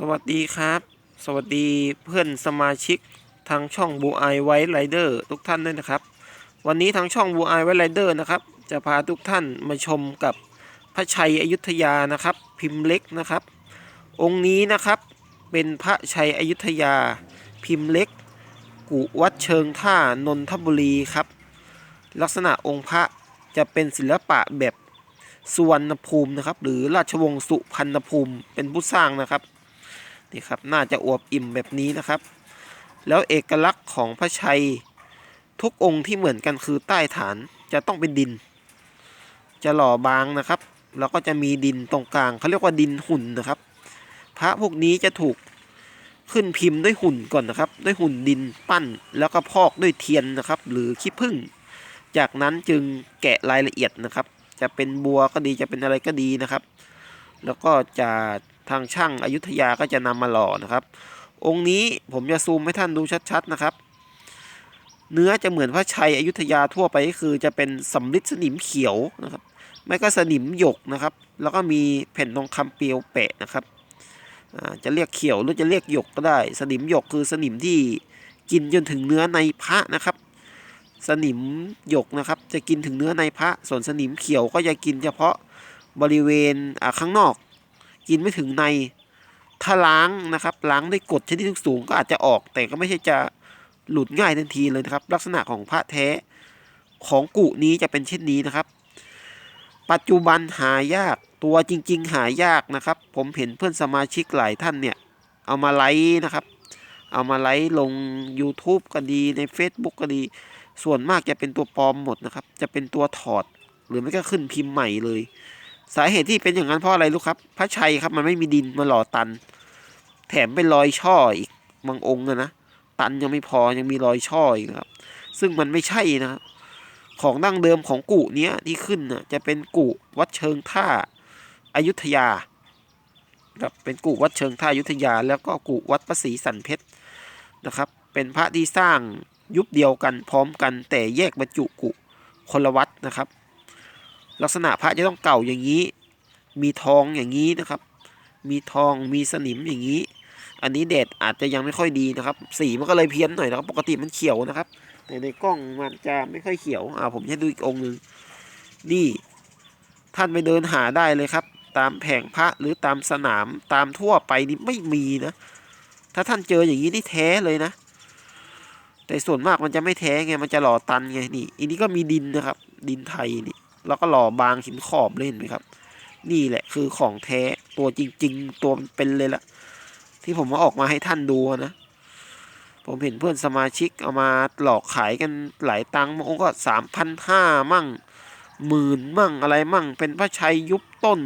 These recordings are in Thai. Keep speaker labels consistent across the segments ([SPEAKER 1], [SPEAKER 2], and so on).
[SPEAKER 1] สวัสดีครับ สวัสดีเพื่อนสมาชิกทางช่องบูไอไวท์ไรเดอร์ทุกท่านด้วยนะครับ วันนี้ทางช่องบูไอไวท์ไรเดอร์นะครับ จะพาทุกท่านมาชมกับพระชัยอยุธยานะครับ พิมพ์เล็กนะครับ องค์นี้นะครับเป็นพระชัยอยุธยา พิมพ์เล็ก กุวัดเชิงท่านนทบุรีครับ ลักษณะองค์พระจะเป็นศิลปะแบบสุวรรณภูมินะครับ หรือราชวงศ์สุพรรณภูมิเป็นผู้สร้างนะครับ นี่ครับน่าจะอวบอิ่มแบบนี้นะครับ แล้วเอกลักษณ์ของพระชัยทุกองค์ที่เหมือนกันคือใต้ฐานจะต้องเป็นดิน จะหล่อบางนะครับ แล้วก็จะมีดินตรงกลางเขาเรียกว่าดินหุ่นนะครับ พระพวกนี้จะถูกขึ้นพิมพ์ด้วยหุ่นก่อนนะครับ ด้วยหุ่นดินปั้นแล้วก็พอกด้วยเทียนนะครับ หรือขี้ผึ้งจากนั้นจึงแกะรายละเอียดนะครับ จะเป็นบัวก็ดีจะเป็นอะไรก็ดีนะครับ แล้วก็จะ ทางช่างอายุทยาก็จะนำมาหล่อนะครับ องค์นี้ผมจะซูมให้ท่านดูชัดๆนะครับ เนื้อจะเหมือนพระชัยอยุธยาทั่วไปก็คือจะเป็นสำริดสนิมเขียวนะครับไม่ก็สนิมหยกนะครับ แล้วก็มีแผ่นทองคำเปลวแปะนะครับจะเรียกเขียวหรือจะเรียกหยกก็ได้ สนิมหยกคือสนิมที่กินจนถึงเนื้อในพระนะครับ สนิมหยกนะครับ จะกินถึงเนื้อในพระ ส่วนสนิมเขียวก็จะกินเฉพาะบริเวณข้างนอก กินไม่ถึงใน ถ้าล้างนะครับ ล้างด้วยกรดชนิดสูงก็อาจจะออก แต่ก็ไม่ใช่จะหลุดง่ายทันทีเลยนะครับ ลักษณะของพระแท้ของกุนี้จะเป็นเช่นนี้นะครับ ปัจจุบันหายากตัวจริง ๆ หายากนะครับ ผมเห็นเพื่อนสมาชิกหลายท่านเนี่ย เอามาไลฟ์นะครับ เอามาไลฟ์ลง YouTube ก็ดีใน Facebook ก็ดี ส่วนมากจะเป็นตัวปลอมหมดนะครับ จะเป็นตัวถอด หรือไม่ก็ขึ้นพิมพ์ใหม่เลย สาเหตุที่เป็นอย่างนั้นเพราะอะไรรู้ครับ พระชัยครับมันไม่มีดินมาหล่อตัน แถมเป็นรอยช่ออีกบางองค์นะนะตันยังไม่พอยังมีรอยช่ออีกครับ ซึ่งมันไม่ใช่นะครับของดั้งเดิมของกุเนี้ยที่ขึ้นน่ะจะเป็นกุวัดเชิงท่าอายุทยาครับเป็นกุวัดเชิงท่าอายุทยา แล้วก็กุวัดพระศรีสันเพชรนะครับ เป็นพระที่สร้างยุคเดียวกันพร้อมกันแต่แยกบรรจุกุคนละวัดนะครับ ลักษณะพระจะต้องเก่าอย่างนี้ มีทองอย่างนี้นะครับ มีทองมีสนิมอย่างนี้ อันนี้แดดอาจจะยังไม่ค่อยดีนะครับ สีมันก็เลยเพี้ยนหน่อยนะครับ ปกติมันเขียวนะครับ แต่ในกล้องมันจะไม่ค่อยเขียว อ่าผมจะดูอีกองค์หนึ่งนี่ท่านไปเดินหาได้เลยครับ ตามแผงพระหรือตามสนามตามทั่วไปนี่ไม่มีนะ ถ้าท่านเจออย่างนี้นี่แท้เลยนะ แต่ส่วนมากมันจะไม่แท้ไงมันจะหล่อตันไงนี่อันนี้ก็มีดินนะครับ ดินไทยนี่ แล้วก็หล่อบางหินขอบเลยเห็นไหมครับ นี่แหละคือของแท้ตัวจริง ๆ ตัวเป็นเลยละที่ผมมาออกมาให้ท่านดูนะ ผมเห็นเพื่อนสมาชิกเอามาหลอกขายกันหลายตังค์บางองค์ก็สามพันห้ามั่งหมื่นมั่งอะไรมั่ง เป็นพระชัยยุบต้น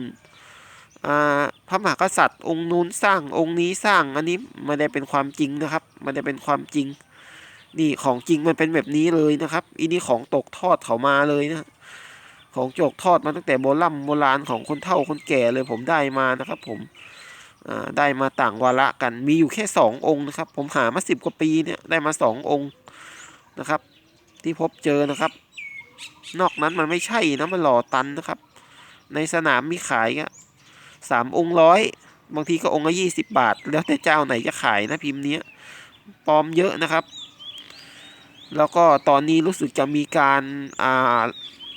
[SPEAKER 1] พระมหากษัตริย์องค์นู้นสร้างองค์นี้สร้างอันนี้ไม่ได้เป็นความจริงนะครับไม่ได้เป็นความจริง นี่ของจริงมันเป็นแบบนี้เลยนะครับอันนี้ของตกทอดเขามาเลยนะ ของโจกทอดมาตั้งแต่โบราณโบราณของคนเฒ่าคนแก่เลยผมได้มานะครับ ผมได้มาต่างวาระกันมีอยู่แค่สององค์นะครับ ผมหามาสิบกว่าปีเนี่ยได้มาสององค์นะครับ ที่พบเจอนะครับ นอกนั้นมันไม่ใช่นะมันหล่อตันนะครับ ในสนามมีขายก็สามองค์ร้อยบางทีก็องค์ละยี่สิบบาท แล้วแต่เจ้าไหนจะขายนะพิมพ์เนี้ยปลอมเยอะนะครับ แล้วก็ตอนนี้รู้สึกจะมีการอ่า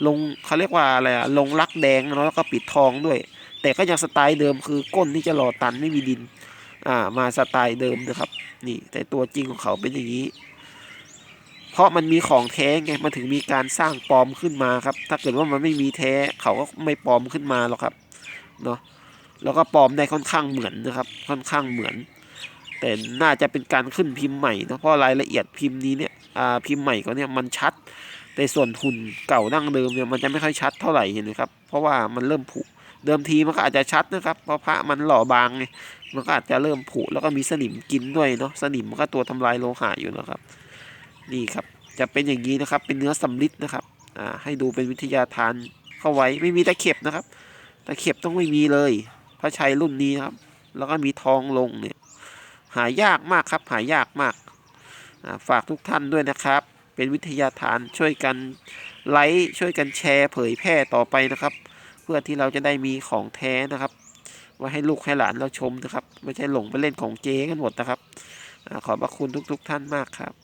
[SPEAKER 1] ลงเขาเรียกว่าอะไรอะลงลักแดงเนอะแล้วก็ปิดทองด้วย แต่ก็ยังสไตล์เดิมคือก้นที่จะหล่อตันไม่มีดิน อ่ามาสไตล์เดิมนะครับ นี่ แต่ตัวจริงของเขาเป็นอย่างนี้ เพราะมันมีของแท้ไงมันถึงมีการสร้างปลอมขึ้นมาครับ ถ้าเกิดว่ามันไม่มีแท้เขาก็ไม่ปลอมขึ้นมาหรอกครับเนาะแล้วก็ปลอมได้ค่อนข้างเหมือนนะครับ ค่อนข้างเหมือน แต่น่าจะเป็นการขึ้นพิมพ์ใหม่นะเพราะรายละเอียดพิมพ์นี้เนี่ยอ่าพิมพ์ใหม่ก็เนี่ยมันชัด แต่ส่วนหุ่นเก่าดั้งเดิมเนี่ยมันจะไม่ค่อยชัดเท่าไหร่เห็นไหมครับ เพราะว่ามันเริ่มผุเดิมทีมันก็อาจจะชัดนะครับ เพราะพระมันหล่อบางไงมันก็อาจจะเริ่มผุแล้วก็มีสนิมกินด้วยเนาะสนิมมันก็ตัวทำลายโลหะอยู่นะครับ นี่ครับจะเป็นอย่างนี้นะครับ เป็นเนื้อสำลิดนะครับอ่าให้ดูเป็นวิทยาทานเข้าไว้ไม่มีตะเข็บนะครับตะเข็บต้องไม่มีเลย พระชัยรุ่นนี้ครับ แล้วก็มีทองลงเนี่ย หายากมากครับ หายากมากอ่าฝากทุกท่านด้วยนะครับ เป็นวิทยาฐานช่วยกันไลค์ช่วยกันแชร์เผยแพร่ต่อไปนะครับ เพื่อที่เราจะได้มีของแท้นะครับไว้ให้ลูกให้หลานเราชมนะครับ ไม่ใช่หลงไปเล่นของเจ๊กันหมดนะครับอขอบพระคุณทุกๆท่านมากครับ